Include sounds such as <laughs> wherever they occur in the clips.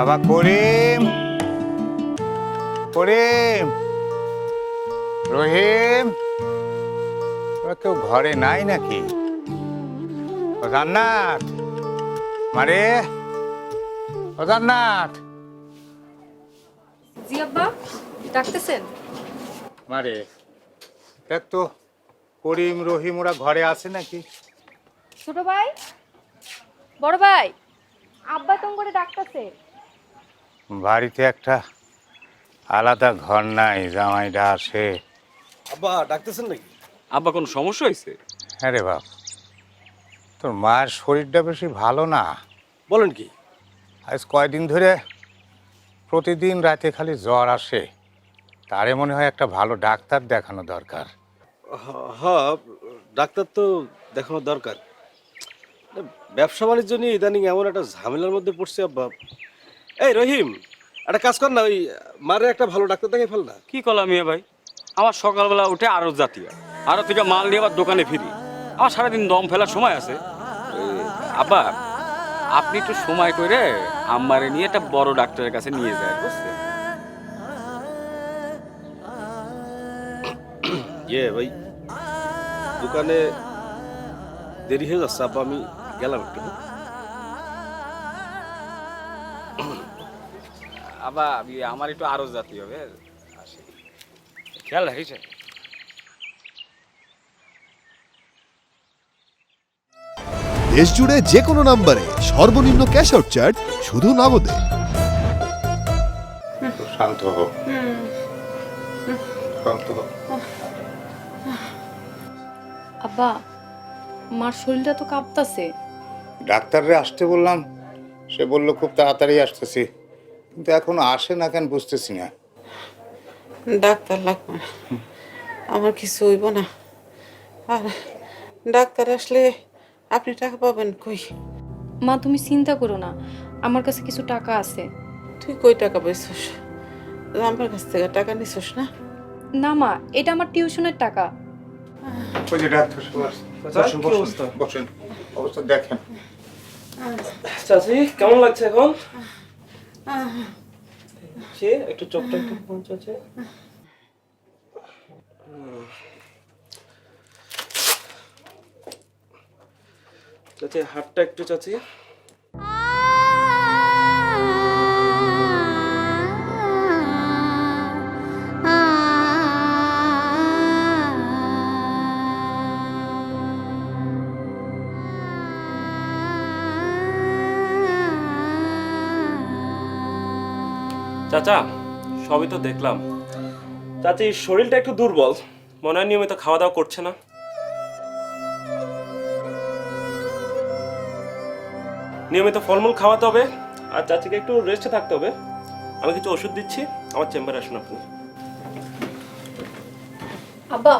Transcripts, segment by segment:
বাবা করিম। করিম। রহিম। ওরা কেউ ঘরে নাই নাকি? জান্নাত। মারে। জান্নাত। জি আব্বা ডাকতেছেন? মারে। দেখ তো করিম রহিম ওরা ঘরে আছে নাকি? ছোট ভাই? বড় ভাই? আব্বা তোম করে ডাকতেছে। বাড়িতে একটা আলাদা ঘর নাই জামাইটা আসে আব্বা ডাকতেছেন নাকি? আব্বা কোনো সমস্যা হয়েছে? হ্যাঁ রে বাপ। তোর মায়ের শরীরটা বেশি ভালো না। বলেন কি? আজ কয়দিন ধরে প্রতিদিন রাতে খালি জ্বর আসে। তারে মনে হয় একটা ভালো ডাক্তার দেখানো দরকার। হ- হ্যাঁ ডাক্তার তো দেখানো দরকার। ব্যবসা বাণিজ্য নিয়ে ইদানিং এমন একটা ঝামেলার মধ্যে পড়ছে আব্বা। এই রহিম একটা কাজ কর না ওই মারে একটা ভালো ডাক্তার দেখে ফেল না। কি করলাম মিয়া ভাই? আমার সকালবেলা উঠে আরও জাতীয়। আরও থেকে মাল নিয়ে আবার দোকানে ফিরি। আমার সারাদিন দম ফেলার সময় আছে। আব্বা আপনি একটু সময় করে আম্মারে নিয়ে একটা বড় ডাক্তারের কাছে নিয়ে যায় বুঝছেন? <coughs> ইয়ে ভাই দোকানে দেরি হয়ে যাচ্ছে আব্বা আমি গেলাম একটু ইয়ে, আমার একটু আরও জাতি হবে। আসি। খেয়াল রাখিস। দেশ জুড়ে যে কোনো নম্বরে সর্বনিম্ন ক্যাশ আউট চার্জ শুধু নগদে। শান্ত হো শান্ত হো আব্বা মার শরীরটা তো কাঁপতাছে। ডাক্তাররে আসতে বললাম। সে বলল খুব তাড়াতাড়ি আসতেছি। কিন্তু এখনও আসে না কেন বুঝতেছি না। ডাক্তার লাগবে। না আমার কিছু হইব না। আর ডাক্তার আসলে আপনি টাকা পাবেন কই? মা তুমি চিন্তা করো না। আমার কাছে কিছু টাকা আছে। তুই কই টাকা পাইছস? আমার কাছ থেকে টাকা নিছস না? না মা এটা আমার টিউশনের টাকা। ওই যে ডাক্তার বসেন। অবস্থা দেখেন। চাচি কেমন লাগছে এখন? একটু চোখটা একটু পৌঁছাচ্ছে চাচি হাতটা একটু চাচি। চাচা সবই তো দেখলাম। চাচি শরীরটা একটু দুর্বল। মনে হয় নিয়মিত খাওয়া দাওয়া করছে না। নিয়মিত ফলমূল খাওয়াতে হবে আর চাচিকে একটু রেস্টে থাকতে হবে। আমি কিছু ওষুধ দিচ্ছি আমার চেম্বারে আসুন আপনি। আব্বা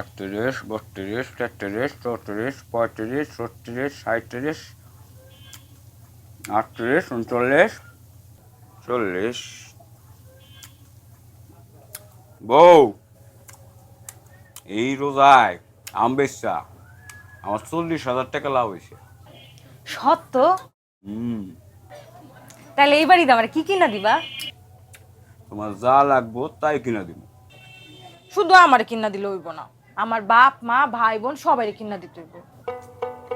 একত্রিশ বত্রিশ তেত্রিশ চৌত্রিশ পঁয়ত্রিশ ছত্রিশ সাঁত্রিশ আটত্রিশ উনচল্লিশ চল্লিশ। বউ এই রোজায় আম বেচা আমার চল্লিশ হাজার টাকা লাভ হয়েছে। সত্য? হুম। তাহলে এইবারই দাম কি কিনা দিবা? তোমার যা লাগবো তাই কিনা দিব। শুধু আমার কিনা দিলে হইব না। আমার বাপ মা ভাই বোন সবাই কিনা দিতে হইব।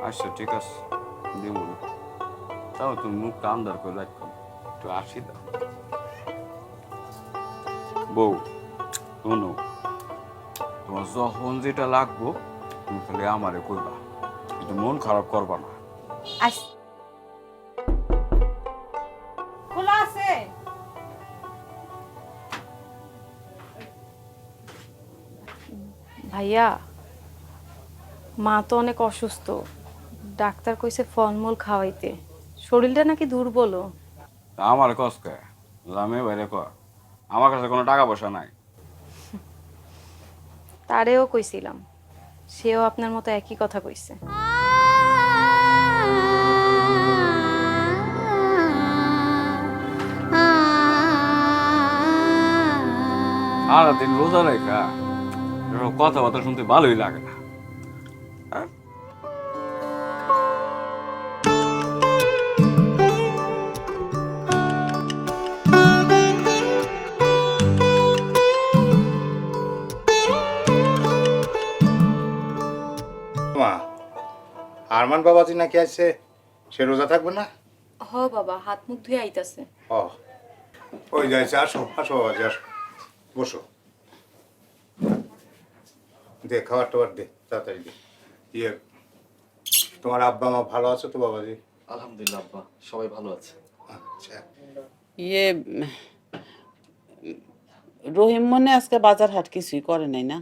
আচ্ছা ঠিক আছে। দিব তাও তুমি মুখটা আন্দার করে রাখো। একটু আসি দাও। বউ শোনো। তোমার যখন যেটা লাগবো তুমি খালি আমারে কইবা। কিন্তু মন খারাপ করবা না। আস ভাইয়া মা তো অনেক অসুস্থ। ডাক্তার কইছে ফলমূল খাওয়াইতে। শরীরটা নাকি দুর্বল। আমার কষ্ট লামে বাইরে ক আমার কাছে কোনো টাকা পয়সা নাই। তারেও কইছিলাম। সেও আপনার মতো একই কথা কইছে। সারাদিন রোজা রেখা কথাবার্তা শুনতে ভালোই লাগে না। মা আরমান বাবাজি নাকি আছে সে রোজা থাকবে না? হ বাবা হাত মুখ ধুয়ে আইতাছে। ও ওই যাইছে আসো আসো বাবাজি আসো। বসো। দে খাবার টাবার দে তাড়াতাড়ি দে। ইয়ে তোমার আব্বা মা ভালো আছে তো বাবাজি? আলহামদুলিল্লাহ আব্বা সবাই ভালো আছে। আচ্ছা। ইয়ে রহিম মনে আজকে বাজার হাট কিছুই করে নাই না?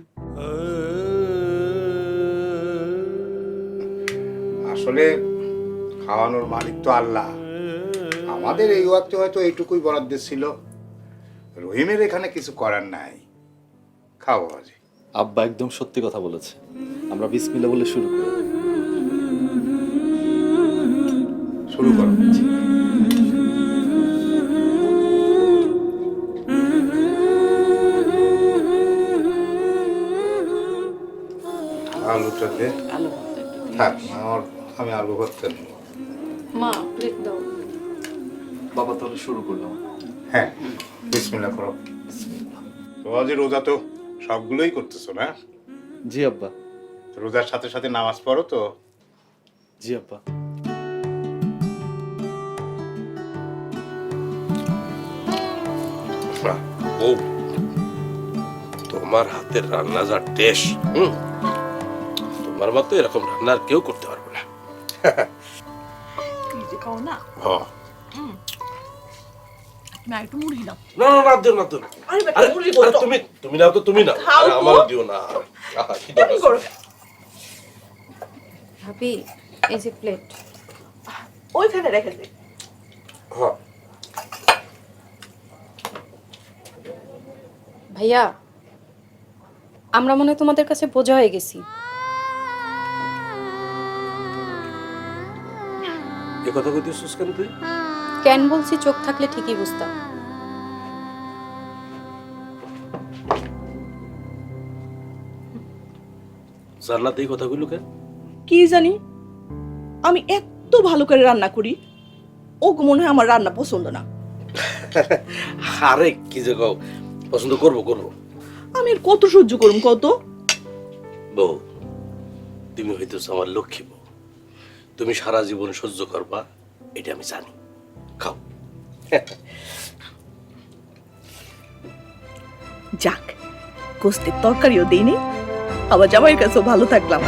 আসলে খাওয়ানোর মালিক তো আল্লাহ। আমাদের এই ওয়াক্তে হয়তো এইটুকুই বরাদ্দ ছিল। রহিমের এখানে কিছু করার নাই। খাও বাবাজি। আব্বা একদম সত্যি কথা বলেছে। আমরা বিসমিল্লা বলে শুরু করি। শুরু করো। আলুটা দে। আলু। থাক আমার আমি আলু ভর্তা নেব মা প্লেট দাও। বাবা তাহলে শুরু করলাম। হ্যাঁ বিসমিল্লা করো। রোজা তো সবগুলোই করতেছো না? জি আব্বা। রোজার সাথে সাথে নামাজ পড়ো তো? জি আব্বা। ও তোমার হাতের রান্না যা টেস্ট হুম তোমার মতো এরকম রান্না আর কেউ করতে পারবে না। হ্যাঁ। না না না দিও না দিও। আরে, আরে, তুমি তুমি নাও তো তুমি নাও। আরে, আমার দিও না। আহা, কি দরকার ভাবি এই যে প্লেট ওইখানে রেখে দে। হ্যাঁ। ভাইয়া আমরা মনে তোমাদের কাছে বোঝা হয়ে গেছি। এ কথা কইতেছিস কেন তুই? কেন বলছি চোখ থাকলে ঠিকই বুঝতাম। জান্নাত এই কথাগুলো কেন? কি জানি? আমি এত ভালো করে রান্না করি ও মনে হয় আমার রান্না পছন্দ না। আরে কি যে কও পছন্দ করব করব। আমি আর কত সহ্য করুম কত বউ তুমি হইতেছ আমার লক্ষ্মী বউ। তুমি সারা জীবন সহ্য করবা এটা আমি জানি। খাও। <laughs> যাক গোস্তের তরকারিও দিইনি আবার জামাইয়ের কাছেও ভালো থাকলাম।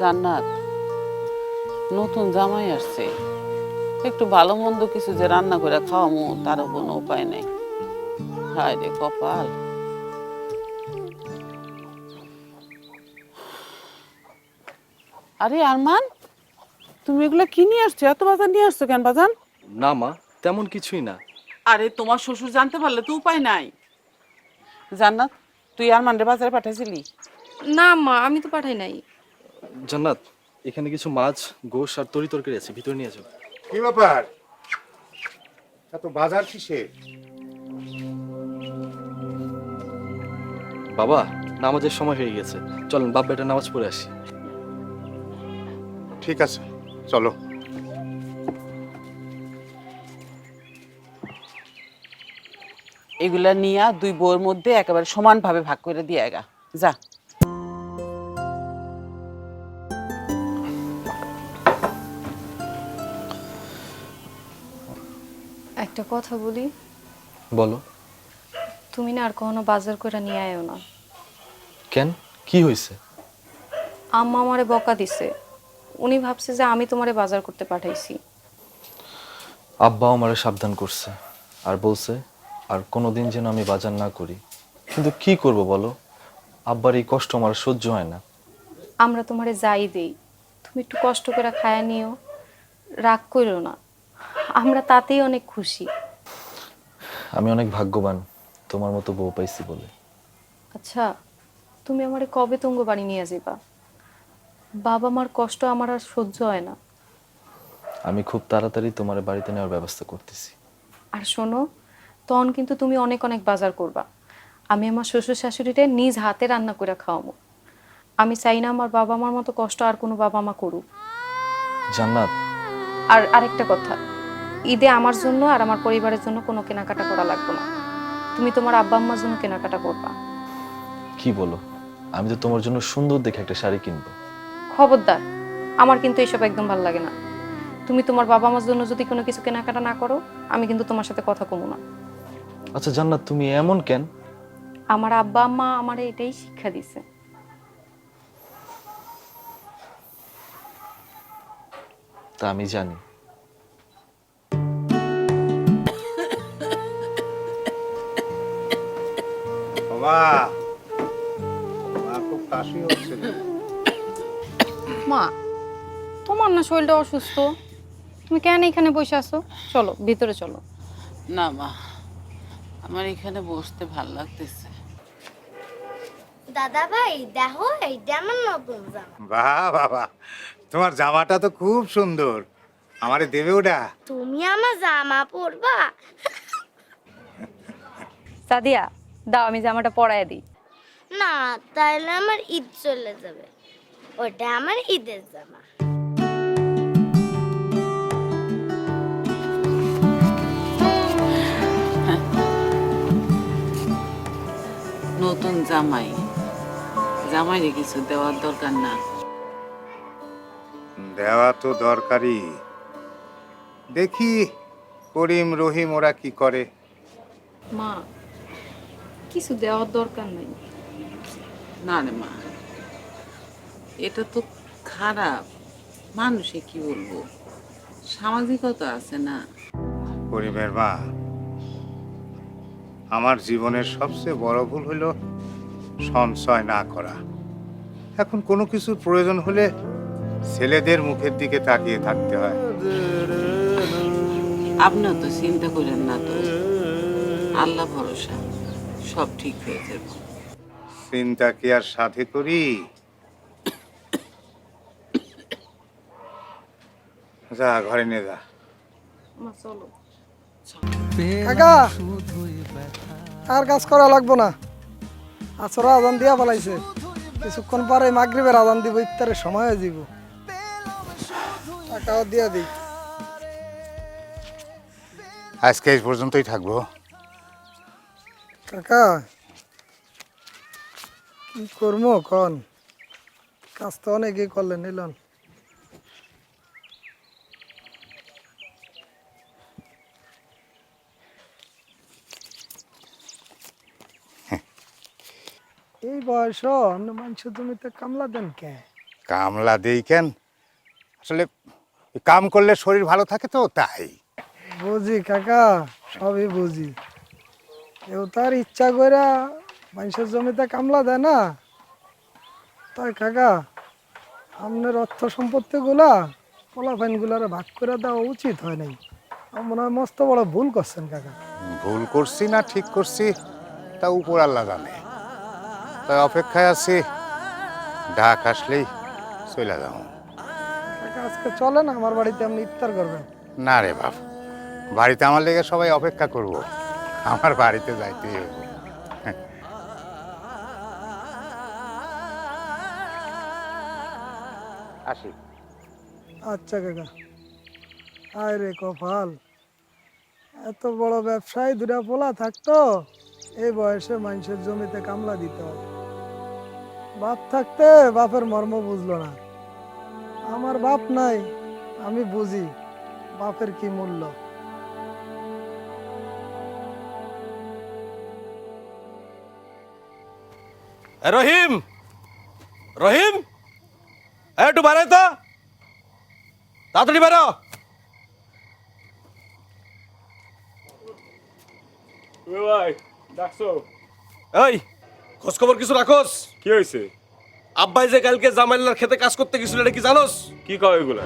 জান্নাত। নতুন জামাই আসছে। একটু ভালো মন্দ কিছু যে রান্না করে খাওয়ামো তারও কোনো উপায় নেই। হায় রে কপাল। আরে আরমান তুমি এগুলো কি নিয়ে আসছো? এত বাজার নিয়ে আসছো কেন বাজান? না মা তেমন কিছুই না। আরে তোমার শ্বশুর জানতে পারলে তো উপায় নাই। জান্নাত তুই আরমানরে বাজারে পাঠাইছিলি? না মা আমি তো পাঠাই নাই। জান্নাত এখানে কিছু মাছ গোশ আর তরি তরকারি আছে ভিতরে নিয়ে যাও। কি ব্যাপার? এত বাজার কিসে? বাবা নামাজের সময় হয়ে গেছে। চলেন বাপ বেটা নামাজ পড়ে আসি। ঠিক আছে চলো। এগুলা নিয়া দুই বউয়ের মধ্যে একেবারে সমানভাবে ভাগ করে দিয়ে গা। যা। একটা কথা বলি। বলো। তুমি না আর কখনো বাজার করে নিয়ে আয়ো না। কেন? কি হয়েছে আম্মা আমারে বকা দিছে। উনি ভাবছে যে আমি তোমারে বাজার করতে পাঠাইছি। আব্বা আমারে সাবধান করছে আর বলছে আর কোনোদিন যেন আমি বাজার না করি। কিন্তু কি করব বলো? আব্বার এই কষ্ট আমার সহ্য হয় না। আমরা তোমারে যাই দেই। তুমি একটু কষ্ট করে খায়া নিও। রাগ করো না। আমরা তাতেই অনেক খুশি। আমি অনেক ভাগ্যবান তোমার মতো বউ পাইছি বলে। আচ্ছা তুমি আমারে কবে তুঙ্গ বাড়ি নিয়ে যাবা বাবা মার কষ্ট আমার আর সহ্য হয় না। আমি খুব তাড়াতাড়ি তোমার বাড়িতে নেওয়ার ব্যবস্থা করতেছি। আর শোনো তখন কিন্তু তুমি অনেক অনেক বাজার করবা। আমি আমার শ্বশুর শাশুড়িটা নিজ হাতে রান্না করে খাওয়াবো। আমি চাই না আমার বাবা মার মতো কষ্ট আর কোনো বাবা মা করুক। জান্নাত। আর আরেকটা কথা ঈদে আমার জন্য আর আমার পরিবারের জন্য কোনো কেনাকাটা করা লাগবে না। তুমি তোমার আব্বা আম্মার জন্য কেনাকাটা করবা। কি বলো? আমি তো তোমার জন্য সুন্দর দেখে একটা শাড়ি কিনবো। খবরদার আমার কিন্তু এইসব একদম ভালো লাগে না। তুমি তোমার বাবা মার জন্য যদি কোনো কিছু কেনাকাটা না করো আমি কিন্তু তোমার সাথে কথা কমু না। আচ্ছা জান্নাত তুমি এমন কেন? আমার আব্বা আম্মা আমার এটাই শিক্ষা দিছে। তা আমি জানি। বাবা। খুব কাশি হচ্ছে মা তোমার না শরীরটা অসুস্থ? তুমি কেন এখানে বসে আছো? চলো ভিতরে চলো। না মা আমার এখানে বসতে ভালো লাগতেছে। দাদা ভাই দেখো এইটা আমার নতুন জামা। বাহ বাবা তোমার জামাটা তো খুব সুন্দর। আমারে দেবে ওটা? তুমি আমার জামা পরবা। সাদিয়া দাও আমি জামাটা পরায় দিই। না তাহলে আমার ঈদ চলে যাবে। ওটা আমার ঈদের জামা। নতুন জামাই। জামাইরে কিছু দেওয়ার দরকার না। দেওয়া তো দরকারি দেখি করিম রহিম ওরা কি করে। মা কিছু দেওয়ার দরকার নাই। না রে মা এটা তো খারাপ। মানুষে কি বলব? সামাজিকতা আছে না। করিমের মা আমার জীবনের সবচেয়ে বড় ভুল হলো সঞ্চয় না করা। এখন কোনো কিছুর প্রয়োজন হলে ছেলেদের মুখের দিকে তাকিয়ে থাকতে হয়। আপনিও তো চিন্তা করেন না তো। আল্লাহ ভরসা। সব ঠিক হয়ে যাবে। চিন্তা কি আর সাথে করি? যা ঘরে নিয়ে যা। চলো। কাকা আর কাজ করা লাগবো না। আসর আজান দিয়া পালাইছে। কিছুক্ষণ পরে মাগরিবের আজান দিব ইফতারের সময় দিব টাকাও দিয়া দিই। আজকে এই পর্যন্তই থাকব। কাকা কি করব কন কাজ তো অনেকেই করলেন নিলন এই বয়স আপনি মানুষ জমিতে কামলা দেন কে? কামলা দেই কেন? আসলে কাম করলে শরীর ভালো থাকে তো তাই। বুঝি কাকা সবই বুঝি। কেউ তার ইচ্ছা কইরা মানুষের জমিতে কামলা দেয় না। তাই কাকা আপনার অর্থ সম্পত্তি গুলা পোলাফাইনগুলার ভাগ করে দেওয়া উচিত হয় নাই। আমার মনে হয় মস্ত বড় ভুল করছেন কাকা। ভুল করছি না ঠিক করছি তা উপর আল্লাহ জানে। তাই অপেক্ষায় আছি ডাক আসলেই চলে যাব কাকা আজকে চলেন আমার বাড়িতে আপনি ইফতার করবেন। না রে বাপ বাড়িতে আমার লেগে সবাই অপেক্ষা করব। আমার বাড়িতে যাইতেই হইব। আসি। আচ্ছা কাকা। আয় রে কপাল। এত বড় ব্যবসায়ী দুটা পোলা থাকতো, এই বয়সে মানুষের জমিতে কামলা দিতে হবে। বাপ থাকতে বাপের মর্ম বুঝলো না। আমার বাপ নাই, আমি বুঝি বাপের কি মূল্য। রহিম! রহিম! একটু বাড়াই তো। তাড়াতাড়ি ডাকছো? এই খোঁজ খবর কিছু রাখোস? কি হয়েছে আব্বাই যে কালকে জামাইলার খেতে কাজ করতে গেছিল এটা কি জানোস? কি কয় এগুলা?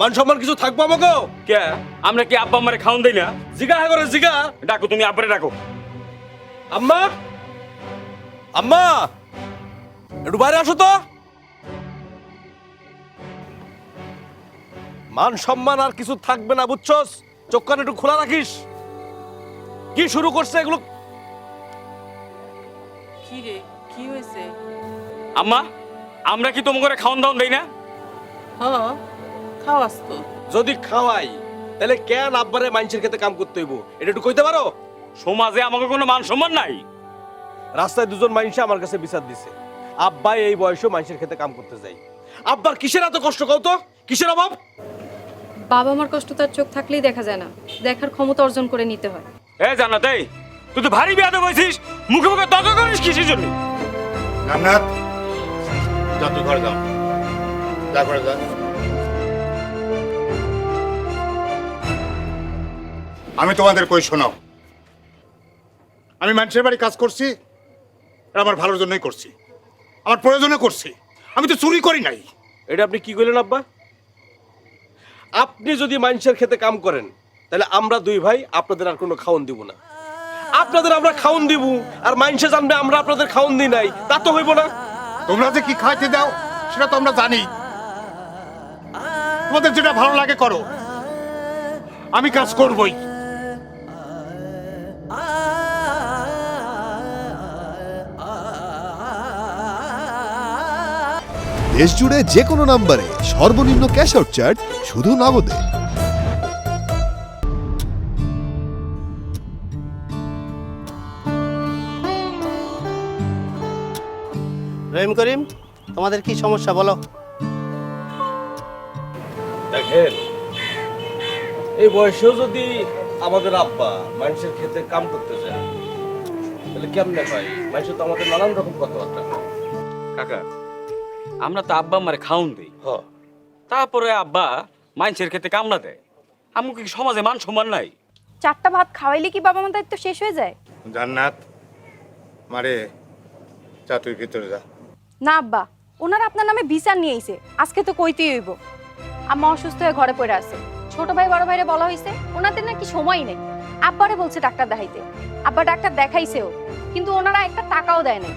মান সম্মান কিছু থাকব আমাকে? কে? আমরা কি আব্বা আমারে খাওন দেই না? জিগা হ্যাঁ করে জিগা। ডাকো তুমি আব্বারে ডাকো। আম্মা? আম্মা? একটু বাইরে আসো তো। মান সম্মান আর কিছু থাকবে না বুঝছস? চোখ কান একটু খোলা রাখিস। কি শুরু করছে এগুলো? কি রে কি হয়েছে? আম্মা আমরা কি তোমাকে খাওন দাওন দেই না? হ্যাঁ খাওয়াস তো। যদি খাওয়াই তাহলে কেন আব্বারে মানুষের খেতে কাম করতে হইব? এটা একটু কইতে পারো? সমাজে আমাকে কোনো মান সম্মান নাই। রাস্তায় দুজন মানুষ আমার কাছে বিচার দিছে। আব্বাই এই বয়সে মানুষের খেতে কাম করতে যাই আব্বার কিসের এত কষ্ট কও তো? কিসের অভাব? বাবা মার কষ্ট তার চোখ থাকলেই দেখা যায় না। দেখার ক্ষমতা অর্জন করে নিতে হয়। এ জান্নাত এই তুই তো ভারী বিয়াদব হয়েছিস। মুখে মুখে তর্ক করিস কিসের জন্য রামনাথ যা তুই ঘরে যাও যা করে যা। আমি তোমাদের কই শোনাও। আমি মানুষের বাড়ি কাজ করছি আর আমার ভালোর জন্যই করছি। আমার প্রয়োজনে করছি। আমি তো চুরি করি নাই। এটা আপনি কি করলেন আব্বা? আপনি যদি মানুষের খেতে কাম করেন তাহলে আমরা দুই ভাই আপনাদের আর কোনো খাওন দিব না। আপনাদের আমরা খাওন দিব আর মানুষে জানবে আমরা আপনাদের খাওন দিই নাই। তা তো হইব না। তোমরা যে কি খাইতে দাও সেটা তো আমরা জানি। তোমাদের যেটা ভালো লাগে করো। আমি কাজ করবই। দেশ জুড়ে যে কোনো নম্বরে সর্বনিম্ন ক্যাশ আউট চার্জ শুধু নগদে। রহিম করিম তোমাদের কি সমস্যা বলো? দেখেন এই বয়সেও যদি আমাদের আব্বা মানুষের খেতে কাম করতে যায় তাহলে কেমনে হয়? মানুষের তো আমাদের নানান রকম কথাবার্তা কাকা আমরা তো আব্বা আমারে খাওন দেই। তারপরে আব্বা মাইনসের খেতে কামড়া দেয়। আমাকে কি সমাজে মান সম্মান নাই? চারটা ভাত খাওয়াইলে কি বাবা মার দায়িত্ব শেষ হয়ে যায়? জান্নাত মারে যা তুই ভিতরে যা। না আব্বা ওনারা আপনার নামে বিচার নিয়ে আইছে। আজকে তো কইতেই হইব। আম্মা অসুস্থ হয়ে ঘরে পড়ে আছে। ছোট ভাই বড় ভাইরে বলা হয়েছে ওনাদের নাকি সময় নেই। আব্বারে বলছে ডাক্তার দেখাইতে। আব্বা ডাক্তার দেখাইছেও কিন্তু ওনারা একটা টাকাও দেয় নাই।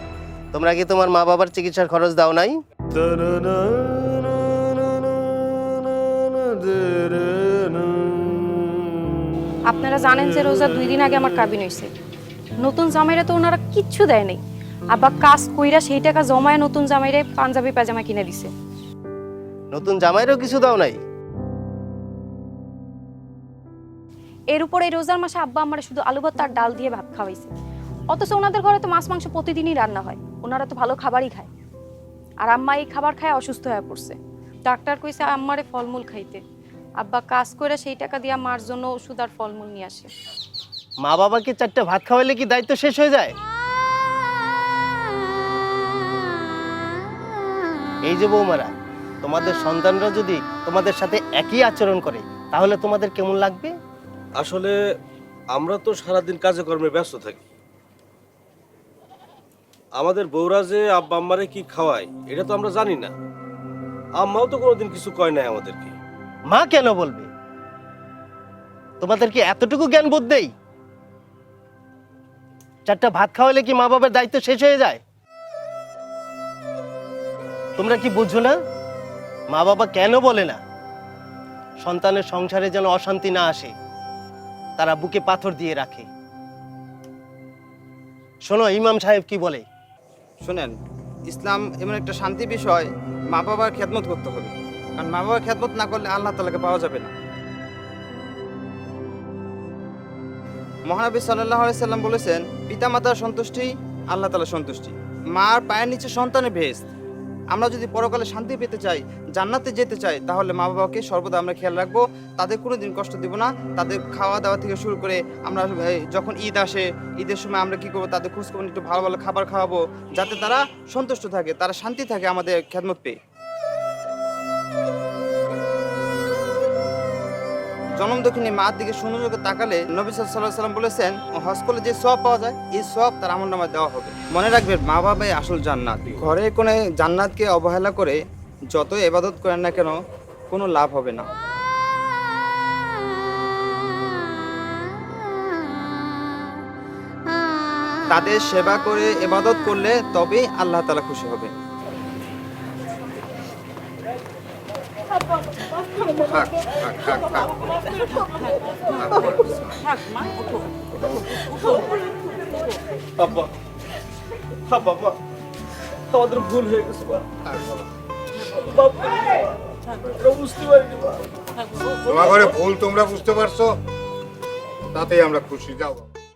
তোমরা কি তোমার মা বাবার চিকিৎসার খরচ দাও নাই? আপনারা জানেন যে রোজা দুই দিন আগে আমার কাবিন হয়েছে নতুন জামাইরা তো ওনারা কিচ্ছু দেয় নাই। আবার কাজ কইরা সেই টাকা জমায় নতুন জামাইরে পাঞ্জাবি পাজামা কিনে দিছে। নতুন জামাইরও কিছু দাও নাই? এর উপরে এই রোজার মাসে আব্বা আমার শুধু আলু ভর্তা আর ডাল দিয়ে ভাত খাওয়াইছে। অথচ ওনাদের ঘরে তো মাছ মাংস প্রতিদিনই রান্না হয়। ওনারা তো ভালো খাবারই খায়। আর আম্মা এই খাবার খায় অসুস্থ হয়ে পড়ছে। ডাক্তার কইছে আম্মারে ফলমূল খাইতে। আব্বা কাজ করে সেই টাকা দিয়ে মার জন্য ওষুধ আর ফলমূল নিয়ে আসে। মা বাবাকে চারটে ভাত খাওয়াইলে কি দায়িত্ব শেষ হয়ে যায়? এই যে বৌমারা তোমাদের সন্তানরা যদি তোমাদের সাথে একই আচরণ করে তাহলে তোমাদের কেমন লাগবে? আসলে আমরা তো সারাদিন কাজে কর্মে ব্যস্ত থাকি। আমাদের বউরা যে আব্বা আম্মারে কি খাওয়ায়, এটা তো আমরা জানি না। আম্মাও তো কোনোদিন কিছু কয় নাই আমাদেরকে। মা কেন বলবে? তোমাদের কি এতটুকু জ্ঞান বোধ দেই চারটা ভাত খাওয়ালে কি মা বাবার দায়িত্ব শেষ হয়ে যায়? তোমরা কি বুঝছ না? মা বাবা কেন বলে না? সন্তানের সংসারে যেন অশান্তি না আসে, তারা বুকে পাথর দিয়ে রাখে। শোনো, ইমাম সাহেব কি বলে? শোনেন, ইসলাম এমন একটা শান্তি বিষয় মা বাবার খেদমত করতে হবে। কারণ মা বাবার খেদমত না করলে আল্লাহ তালাকে পাওয়া যাবে না। মহানবী সাল্লাম বলেছেন পিতা মাতার সন্তুষ্টি আল্লাহ তালা সন্তুষ্টি। মার পায়ের নিচে সন্তানের ভেস্ত। আমরা যদি পরকালে শান্তি পেতে চাই, জান্নাতে যেতে চাই, তাহলে মা বাবাকে সর্বদা আমরা খেয়াল রাখব। তাদের কোনো দিন কষ্ট দিব না। তাদের খাওয়া দাওয়া থেকে শুরু করে আমরা যখন ঈদ আসে, ঈদের সময় আমরা কী করব? তাদের খোঁজখবর একটু ভালো ভালো খাবার খাওয়াবো, যাতে তারা সন্তুষ্ট থাকে, তারা শান্তি থাকে আমাদের খেদমত পেয়ে। জনম দক্ষিণী মার দিকে সুন্দরকে তাকালে নবী সাল্লাহ সাল্লাম বলেছেন হজ করলে যে সব পাওয়া যায়, এই সব তার আমার নামায় দেওয়া হবে। মনে রাখবেন মা বাবাই আসল জান্নাত। ঘরে কোনো জান্নাতকে অবহেলা করে যত এবাদত করেন না কেন, কোনো লাভ হবে না। তাদের সেবা করে এবাদত করলে তবেই আল্লাহ তালা খুশি হবে। আমাদের ভুল হয়ে গেছে তোমার ঘরে ভুল তোমরা বুঝতে পারছ তাতেই আমরা খুশি যাও।